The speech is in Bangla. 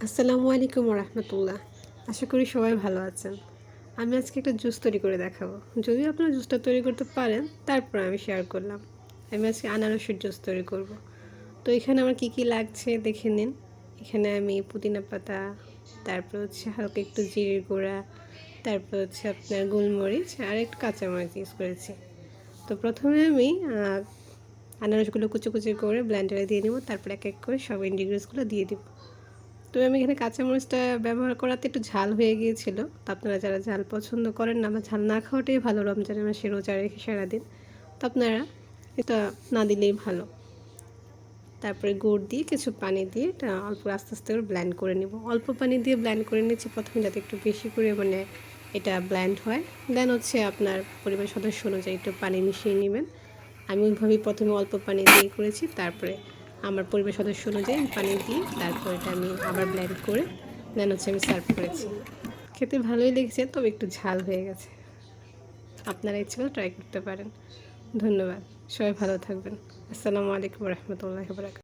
আসসালামু আলাইকুম রহমতুল্লাহ আশা করি সবাই ভালো আছেন। আমি আজকে একটা জুস তৈরি করে দেখাবো। যদি আপনারা জুসটা তৈরি করতে পারেন, তারপর আমি শেয়ার করলাম। আমি আজকে আনারসের জুস তৈরি করব। তো এখানে আমার কি কি লাগছে দেখে নিন। এখানে আমি পুদিনা পাতা, তারপর হচ্ছে হালকা একটু জিরের গুঁড়া, তারপর হচ্ছে আপনার গোলমরিচ আর একটু কাঁচামরিচ ইউজ করেছি। তো প্রথমে আমি আনারসগুলো কুচো কুচো করে ব্ল্যান্ডারে দিয়ে নেব তারপর এক এক করে সব ইনগ্রিডিয়েন্টসগুলো দিয়ে দিব। তো আমি এখানে কাঁচামরিচটা ব্যবহার করাতে একটু ঝাল হয়ে গিয়েছিল। তো আপনারা যারা ঝাল পছন্দ করেন না বা ঝাল না খাওয়াটাই ভালো। রমজানে মাসে রোজা রেখে সারাদিন। তো আপনারা এটা না দিলেই ভালো। তারপরে গুড় দিয়ে কিছু পানি দিয়ে এটা অল্প আস্তে আস্তে করে ব্ল্যান্ড করে নিব। অল্প পানি দিয়ে ব্ল্যান্ড করে নিচ্ছি, প্রথমে যাতে একটু বেশি করে মানে এটা ব্ল্যান্ড হয়। দেন হচ্ছে আপনার পরিবার সদস্য অনুযায়ী একটু পানি মিশিয়ে নেবেন। আমি ওইভাবেই প্রথমে অল্প পানি দিয়ে করেছি, তারপরে আমার পরিবার সদস্য অনুযায়ী পানি দিয়ে তারপর এটা আমি আবার ব্ল্যান্ড করে দেন হচ্ছে আমি সার্ভ করেছি। খেতে ভালোই লেগেছে, তবে একটু ঝাল হয়ে গেছে। আপনারা ইচ্ছে করে ট্রাই করতে পারেন। ধন্যবাদ। সবাই ভালো থাকবেন। আসসালামু আলাইকুম রহমতুল্লাহ বরাকাত